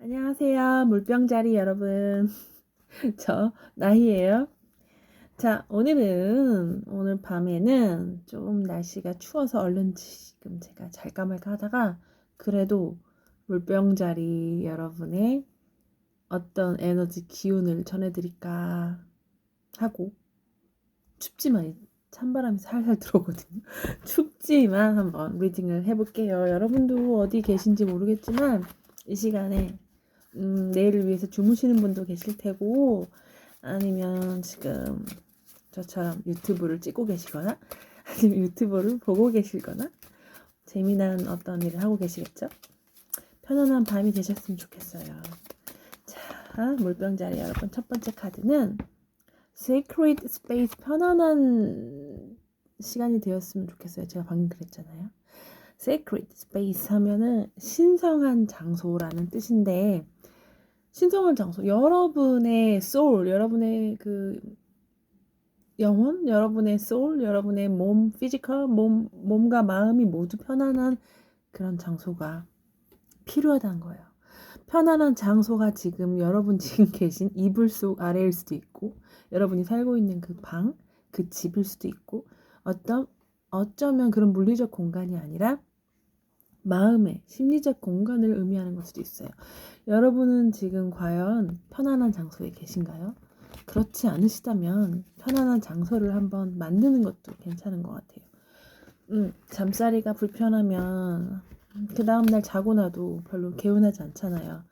안녕하세요. 물병자리 여러분. 저 나희예요. 자, 오늘은 오늘 밤에는 좀 날씨가 추워서 얼른 지금 제가 잘까 말까 하다가 그래도 물병자리 여러분의 어떤 에너지 기운을 전해드릴까 하고 춥지만 찬바람이 살살 들어오거든요. 춥지만 한번 리딩을 해볼게요. 여러분도 어디 계신지 모르겠지만 이 시간에 음, 내일을 위해서 주무시는 분도 계실 테고 아니면 지금 저처럼 유튜브를 찍고 계시거나 아니면 유튜브를 보고 계시거나 재미난 어떤 일을 하고 계시겠죠? 편안한 밤이 되셨으면 좋겠어요. 자, 물병자리 여러분 첫 번째 카드는 Sacred Space 편안한 시간이 되었으면 좋겠어요. 제가 방금 그랬잖아요. Sacred Space 하면은 신성한 장소라는 뜻인데 신성한 장소 여러분의 soul 여러분의 그 영혼 여러분의 soul 여러분의 몸 피지컬 몸 몸과 마음이 모두 편안한 그런 장소가 필요하다는 거예요. 편안한 장소가 지금 여러분 지금 계신 이불 속 아래일 수도 있고 여러분이 살고 있는 그 방, 그 집일 수도 있고 어떤 어쩌면 그런 물리적 공간이 아니라 마음의 심리적 공간을 의미하는 걸 수도 있어요. 여러분은 지금 과연 편안한 장소에 계신가요? 그렇지 않으시다면 편안한 장소를 한번 만드는 것도 괜찮은 것 같아요. 음, 잠자리가 불편하면 그 다음날 자고 나도 별로 개운하지 않잖아요.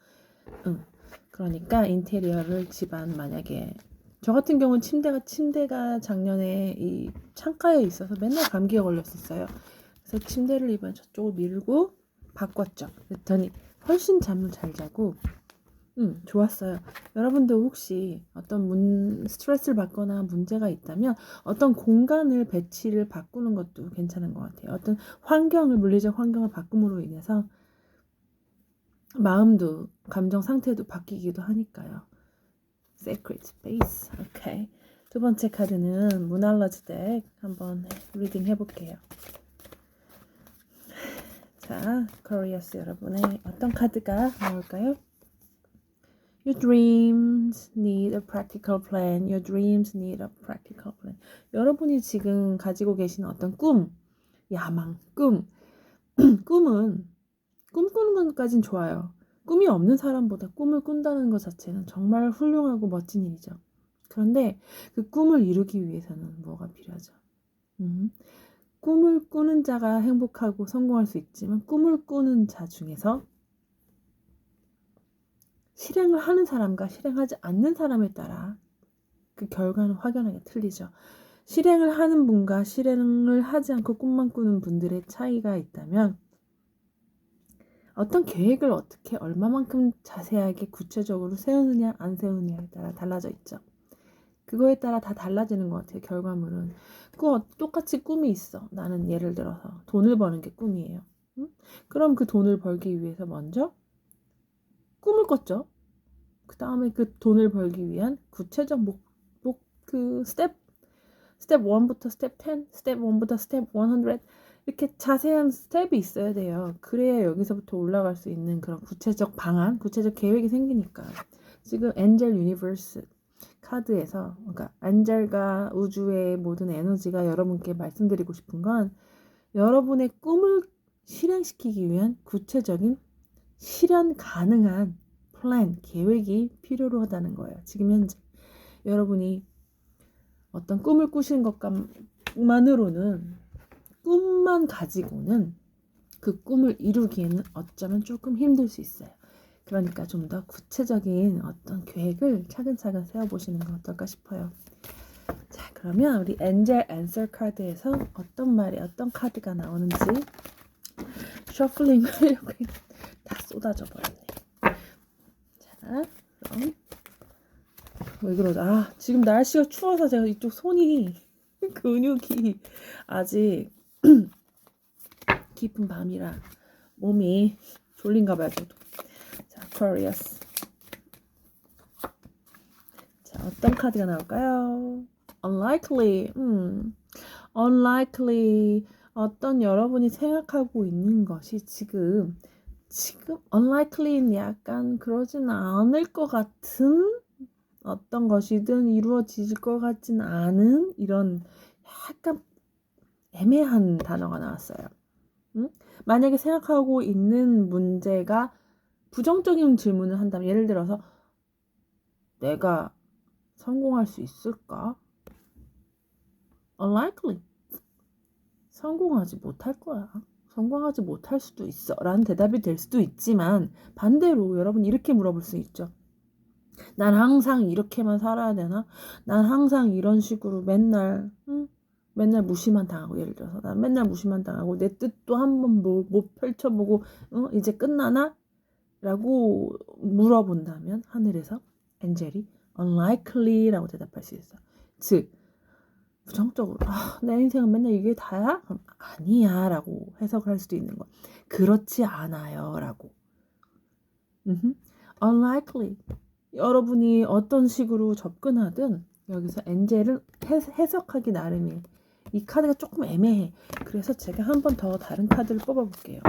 음, 그러니까 인테리어를 집안 만약에 저 같은 경우는 침대가 침대가 작년에 이 창가에 있어서 맨날 감기에 걸렸었어요. 그래서 침대를 이번에 저쪽을 밀고 바꿨죠. 그랬더니 훨씬 잠을 잘 자고 음, 좋았어요. 여러분도 혹시 어떤 문, 스트레스를 받거나 문제가 있다면 어떤 공간을 배치를 바꾸는 것도 괜찮은 것 같아요. 어떤 환경을, 물리적 환경을 바꿈으로 인해서 마음도, 감정 상태도 바뀌기도 하니까요. Sacred Space. 오케이. 두 번째 카드는 문알러지 덱 한번 리딩 해볼게요. 자, 코리아스 여러분의 어떤 카드가 나올까요? Your dreams need a practical plan. Your dreams need a practical plan. 여러분이 지금 가지고 계신 어떤 꿈, 야망, 꿈. 꿈은 꿈꾸는 것까진 좋아요. 꿈이 없는 사람보다 꿈을 꾼다는 것 자체는 정말 훌륭하고 멋진 일이죠. 그런데 그 꿈을 이루기 위해서는 뭐가 필요하죠? 음, 꿈을 꾸는 자가 행복하고 성공할 수 있지만 꿈을 꾸는 자 중에서 실행을 하는 사람과 실행하지 않는 사람에 따라 그 결과는 확연하게 틀리죠. 실행을 하는 분과 실행을 하지 않고 꿈만 꾸는 분들의 차이가 있다면 어떤 계획을 어떻게 얼마만큼 자세하게 구체적으로 세우느냐 안 세우느냐에 따라 달라져 있죠. 그거에 따라 다 달라지는 것 같아요. 결과물은. 그 똑같이 꿈이 있어. 나는 예를 들어서 돈을 버는 게 꿈이에요. 응? 그럼 그 돈을 벌기 위해서 먼저 꿈을 꿨죠. 그 다음에 그 돈을 벌기 위한 구체적 목, 목, 그 스텝, 스텝 1부터 스텝 10, 스텝 1부터 스텝 100 이렇게 자세한 스텝이 있어야 돼요. 그래야 여기서부터 올라갈 수 있는 그런 구체적 방안, 구체적 계획이 생기니까. 지금 엔젤 유니버스 카드에서 그러니까 안젤과 우주의 모든 에너지가 여러분께 말씀드리고 싶은 건 여러분의 꿈을 실행시키기 위한 구체적인 실현 가능한 플랜, 계획이 필요로 하다는 거예요. 지금 현재 여러분이 어떤 꿈을 꾸시는 것만으로는 꿈만 가지고는 그 꿈을 이루기에는 어쩌면 조금 힘들 수 있어요. 그러니까 좀 더 구체적인 어떤 계획을 차근차근 세워보시는 건 어떨까 싶어요. 자, 그러면 우리 엔젤 앤서 카드에서 어떤 말이 어떤 카드가 나오는지 셔플링 하려고 다 쏟아져 버렸네. 자, 그럼 왜 그러죠? 아, 지금 날씨가 추워서 제가 이쪽 손이 근육이 아직 깊은 밤이라 몸이 졸린가 봐요, 저도. 자, Aquarius. 자, 어떤 카드가 나올까요? Unlikely. 음. Unlikely. 어떤 여러분이 생각하고 있는 것이 지금 지금 unlikely는 약간 그러진 않을 것 같은 어떤 것이든 이루어질 것 같진 않은 이런 약간 애매한 단어가 나왔어요. 응? 만약에 생각하고 있는 문제가 부정적인 질문을 한다면 예를 들어서 내가 성공할 수 있을까? unlikely. 성공하지 못할 거야. 성공하지 못할 수도 있어. 라는 대답이 될 수도 있지만 반대로 여러분 이렇게 물어볼 수 있죠. 난 항상 이렇게만 살아야 되나? 난 항상 이런 식으로 맨날 응? 맨날 무시만 당하고 예를 들어서 난 맨날 무시만 당하고 내 뜻도 한번 못, 못 펼쳐보고 어? 이제 끝나나? 라고 물어본다면 하늘에서 엔젤이 unlikely라고 대답할 수 있어. 즉 부정적으로 아, 내 인생은 맨날 이게 다야? 그럼 아니야 라고 해석할 수도 있는 거 그렇지 않아요 라고 음흠. unlikely 여러분이 어떤 식으로 접근하든 여기서 엔젤을 해석하기 나름이에요 이 카드가 조금 애매해. 그래서 제가 한 번 더 다른 카드를 뽑아볼게요.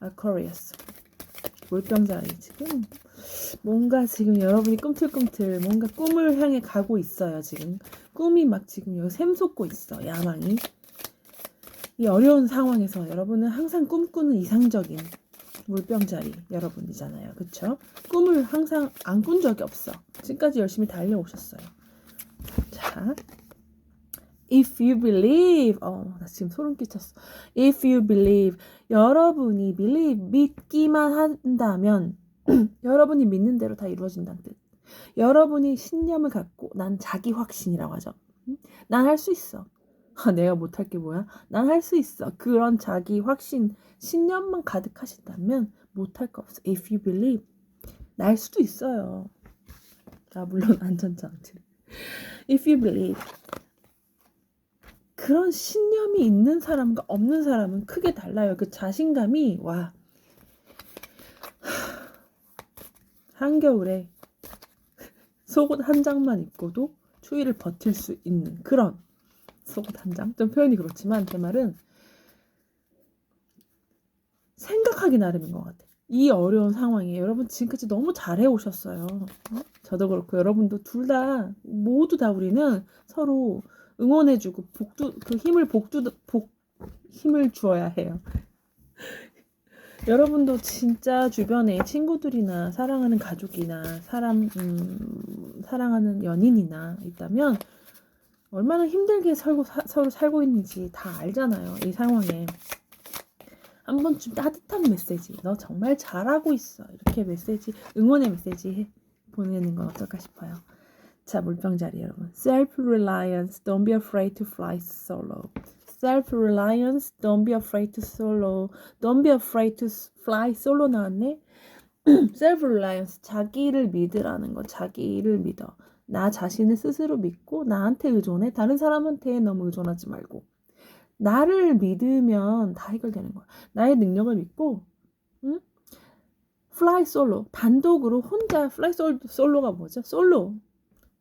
아쿠리어스 물병자리. 지금 뭔가 지금 여러분이 꿈틀꿈틀 뭔가 꿈을 향해 가고 있어요 지금. 꿈이 막 지금 여기 샘솟고 있어 야망이. 이 어려운 상황에서 여러분은 항상 꿈꾸는 이상적인 물병자리 여러분이잖아요. 그쵸? 꿈을 항상 안 꾼 적이 없어. 지금까지 열심히 달려오셨어요. 자 If you believe, 어, 나 지금 소름 끼쳤어. If you believe, 여러분이 believe, 믿기만 한다면, 여러분이 믿는 대로 다 이루어진다는 뜻. 여러분이 신념을 갖고, 난 자기 확신이라고 하죠. 난 할 수 있어. 아, 내가 못할 게 뭐야? 난 할 수 있어. 그런 자기 확신, 신념만 가득하신다면 못할 거 없어. If you believe, 날 수도 있어요. 아, 물론 안전장치. If you believe, 그런 신념이 있는 사람과 없는 사람은 크게 달라요. 그 자신감이 와 한겨울에 속옷 한 장만 입고도 추위를 버틸 수 있는 그런 속옷 한 장. 좀 표현이 그렇지만 제 말은 생각하기 나름인 것 같아. 이 어려운 상황에 여러분 지금까지 너무 잘해 오셨어요. 어? 저도 그렇고 여러분도 둘 다 모두 다 우리는 서로 응원해주고 복두 그 힘을 복두 복 힘을 주어야 해요. 여러분도 진짜 주변에 친구들이나 사랑하는 가족이나 사람 음, 사랑하는 연인이나 있다면 얼마나 힘들게 살고 사, 서로 살고 있는지 다 알잖아요. 이 상황에 한 번쯤 따뜻한 메시지, 너 정말 잘하고 있어 이렇게 메시지 응원의 메시지 보내는 건 어떨까 싶어요. 자, 물병자리 여러분. Self-reliance, don't be afraid to fly solo. Self-reliance, don't be afraid to solo. Don't be afraid to fly solo 나왔네. Self-reliance, 자기를 믿으라는 거. 자기를 믿어. 나 자신을 스스로 믿고 나한테 의존해. 다른 사람한테 너무 의존하지 말고. 나를 믿으면 다 해결되는 거야. 나의 능력을 믿고, 응? fly solo. 단독으로 혼자 fly solo가 뭐죠? 솔로.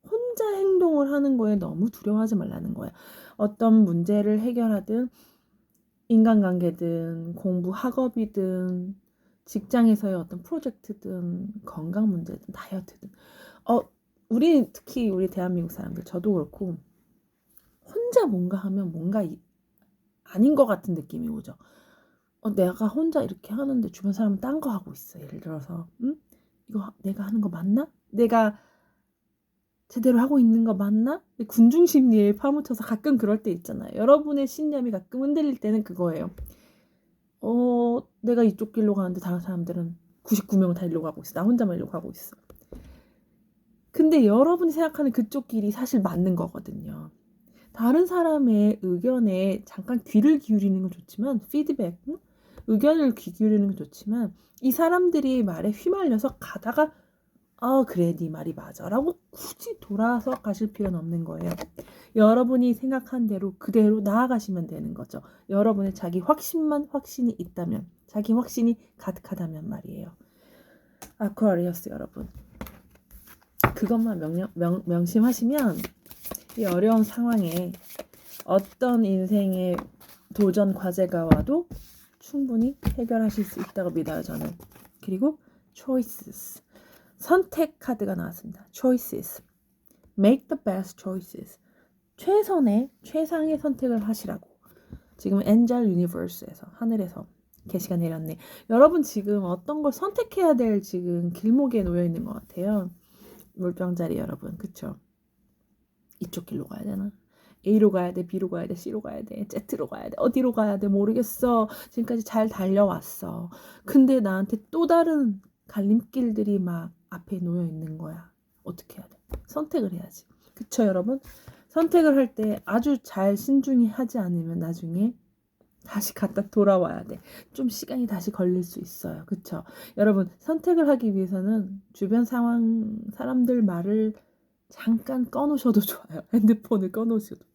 혼자 행동을 하는 거에 너무 두려워하지 말라는 거야. 어떤 문제를 해결하든 인간관계든 공부 학업이든 직장에서의 어떤 프로젝트든 건강 문제든 다이어트든 어 우리 특히 우리 대한민국 사람들 저도 그렇고 혼자 뭔가 하면 뭔가 이, 아닌 것 같은 느낌이 오죠. 어, 내가 혼자 이렇게 하는데 주변 사람은 딴 거 하고 있어. 예를 들어서, 응? 이거 내가 하는 거 맞나? 내가 제대로 하고 있는 거 맞나? 군중 심리에 파묻혀서 가끔 그럴 때 있잖아요. 여러분의 신념이 가끔 흔들릴 때는 그거예요. 어, 내가 이쪽 길로 가는데 다른 사람들은 99명은 다 일로 가고 있어. 나 혼자만 일로 가고 있어. 근데 여러분이 생각하는 그쪽 길이 사실 맞는 거거든요. 다른 사람의 의견에 잠깐 귀를 기울이는 건 좋지만 피드백, 응? 의견을 귀 기울이는 건 좋지만 이 사람들이 말에 휘말려서 가다가 아, 그래, 네 말이 맞아. 라고 굳이 돌아서 가실 필요는 없는 거예요. 여러분이 생각한 대로 그대로 나아가시면 되는 거죠. 여러분의 자기 확신만 확신이 있다면, 자기 확신이 가득하다면 말이에요. 아쿠아리어스 여러분. 그것만 명, 명, 명심하시면 이 어려운 상황에 어떤 인생의 도전 과제가 와도 충분히 해결하실 수 있다고 믿어요, 저는. 그리고 choices. 선택 카드가 나왔습니다. choices. make the best choices. 최선의 최상의 선택을 하시라고. 지금 엔젤 유니버스에서 하늘에서 게시가 내렸네. 여러분 지금 어떤 걸 선택해야 될 지금 길목에 놓여 있는 것 같아요. 물병자리 여러분, 그쵸? 이쪽 길로 가야 되나? A로 가야 돼, B로 가야 돼, C로 가야 돼, Z로 가야 돼, 어디로 가야 돼, 모르겠어. 지금까지 잘 달려왔어. 근데 나한테 또 다른 갈림길들이 막 앞에 놓여 있는 거야. 어떻게 해야 돼? 선택을 해야지. 그쵸, 여러분? 선택을 할 때 아주 잘 신중히 하지 않으면 나중에 다시 갔다 돌아와야 돼. 좀 시간이 다시 걸릴 수 있어요. 그쵸? 여러분, 선택을 하기 위해서는 주변 상황, 사람들 말을 잠깐 꺼놓으셔도 좋아요. 핸드폰을 꺼놓으셔도.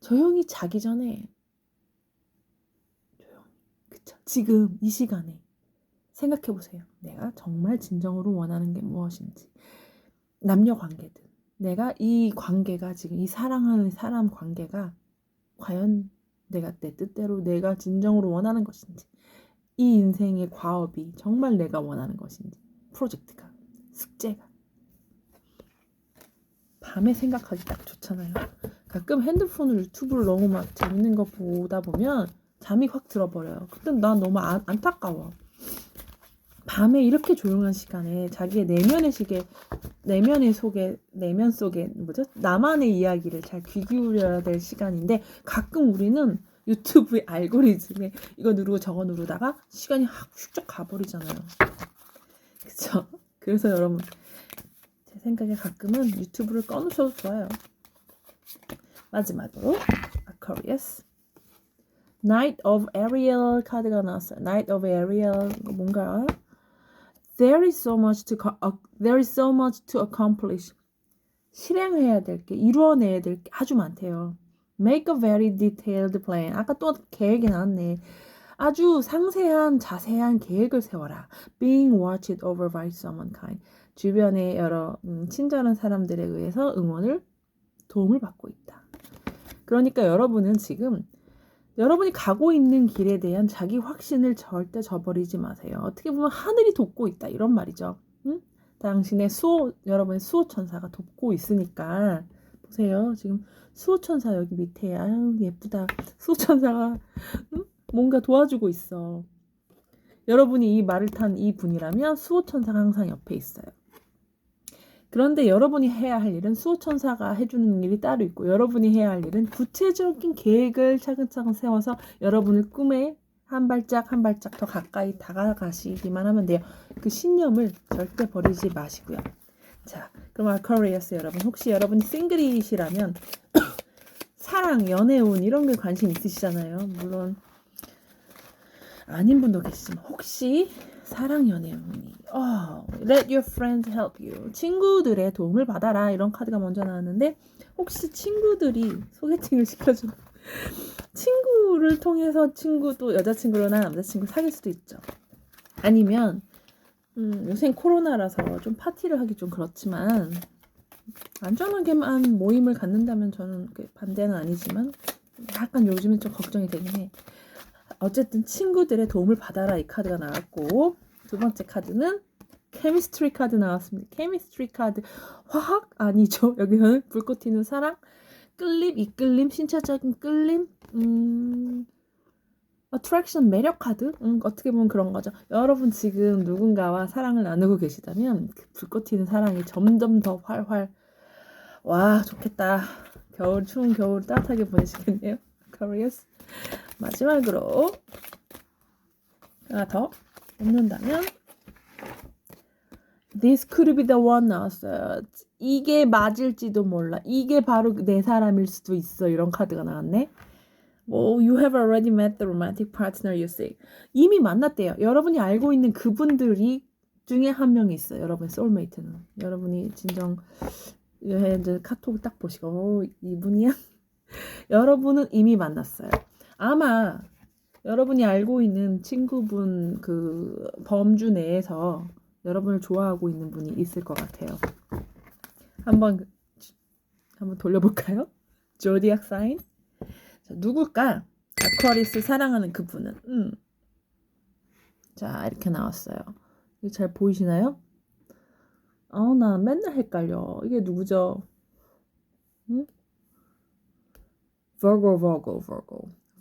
조용히 자기 전에 조용히. 그쵸? 지금 이 시간에 생각해 보세요. 내가 정말 진정으로 원하는 게 무엇인지. 남녀 관계든. 내가 이 관계가 지금 이 사랑하는 사람 관계가 과연 내가 내 뜻대로 내가 진정으로 원하는 것인지. 이 인생의 과업이 정말 내가 원하는 것인지. 프로젝트가, 숙제가. 밤에 생각하기 딱 좋잖아요. 가끔 핸드폰을 유튜브를 너무 막 재밌는 거 보다 보면 잠이 확 들어버려요. 그때 난 너무 안, 안타까워. 밤에 이렇게 조용한 시간에 자기의 내면의 시계, 내면의 속에, 내면 속에, 뭐죠? 나만의 이야기를 잘 귀 기울여야 될 시간인데 가끔 우리는 유튜브의 알고리즘에 이거 누르고 저거 누르다가 시간이 확 훌쩍 가버리잖아요. 그쵸? 그래서 여러분, 제 생각에 가끔은 유튜브를 꺼놓으셔도 좋아요. 마지막으로 Aquarius Knight of Ariel 카드가 나왔어요. Knight of Ariel 이거 뭔가 There is so much to uh, there is so much to accomplish. 실행해야 될 게, 이루어내야 될 게 아주 많대요. Make a very detailed plan. 아까 또 계획이 나왔네. 아주 상세한 자세한 계획을 세워라. Being watched over by someone kind. 주변의 여러 음, 친절한 사람들에 의해서 응원을 도움을 받고 있다. 그러니까 여러분은 지금 여러분이 가고 있는 길에 대한 자기 확신을 절대 저버리지 마세요. 어떻게 보면 하늘이 돕고 있다 이런 말이죠. 응? 당신의 수호 여러분의 수호 천사가 돕고 있으니까 보세요. 지금 수호 천사 여기 밑에 아유 예쁘다. 수호 천사가 응? 뭔가 도와주고 있어. 여러분이 이 말을 탄 이 분이라면 수호 천사가 항상 옆에 있어요. 그런데 여러분이 해야 할 일은 수호천사가 해주는 일이 따로 있고 여러분이 해야 할 일은 구체적인 계획을 차근차근 세워서 여러분의 꿈에 한 발짝 한 발짝 더 가까이 다가가시기만 하면 돼요. 그 신념을 절대 버리지 마시고요. 자, 그럼 아쿠아리어스 여러분 혹시 여러분이 싱글이시라면 사랑, 연애운 이런 게 관심 있으시잖아요. 물론 아닌 분도 계시지만 혹시 사랑 연애 운이 어, let your friends help you. 친구들의 도움을 받아라 이런 카드가 먼저 나왔는데 혹시 친구들이 소개팅을 시켜주는 친구를 통해서 친구도 여자친구나 남자친구 사귈 수도 있죠. 아니면 음, 요새 코로나라서 좀 파티를 하기 좀 그렇지만 안전하게만 모임을 갖는다면 저는 그 반대는 아니지만 약간 요즘엔 좀 걱정이 되긴 해 어쨌든 친구들의 도움을 받아라 이 카드가 나왔고 두 번째 카드는 케미스트리 카드 나왔습니다. 케미스트리 카드 화학 아니죠. 여기서는 불꽃 튀는 사랑, 끌림, 이끌림, 신체적인 끌림, 음, 어트랙션 매력 카드, 음, 어떻게 보면 그런 거죠. 여러분 지금 누군가와 사랑을 나누고 계시다면 그 불꽃 튀는 사랑이 점점 더 활활 와 좋겠다. 겨울 추운 겨울 따뜻하게 보내시겠네요. Aquarius. 마지막으로 하나 더 뽑는다면 This could be the one 나왔어요. 이게 맞을지도 몰라. 이게 바로 내 사람일 수도 있어. 이런 카드가 나왔네. 뭐 you have already met the romantic partner you seek. 이미 만났대요. 여러분이 알고 있는 그분들이 중에 한 명이 있어요. 여러분 소울메이트는. 여러분이 진정 이제 카톡 딱 보시고 오, 이분이야? 여러분은 이미 만났어요. 아마 여러분이 알고 있는 친구분 그 범주 내에서 여러분을 좋아하고 있는 분이 있을 것 같아요. 한번 한번 돌려볼까요? 조디악 사인. 자, 누굴까? 아쿠아리스 사랑하는 그분은 음, 자, 이렇게 나왔어요. 이게 잘 보이시나요? 어, 나 맨날 헷갈려. 이게 누구죠? 응? Virgo,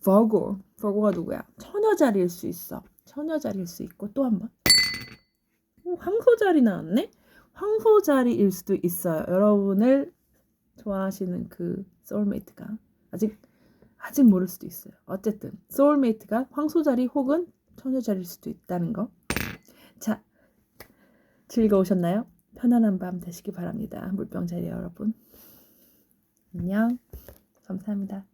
Virgo. Virgo가 누구야? 처녀 자리일 수 있어. 처녀 자리일 수 있고 또 한 번. 오, 황소 자리 나왔네? 황소 자리일 수도 있어요. 여러분을 좋아하시는 그 소울메이트가 아직 아직 모를 수도 있어요. 어쨌든 소울메이트가 황소 자리 혹은 처녀 자리일 수도 있다는 거. 자, 즐거우셨나요? 편안한 밤 되시기 바랍니다. 물병 자리 여러분. 안녕. 감사합니다.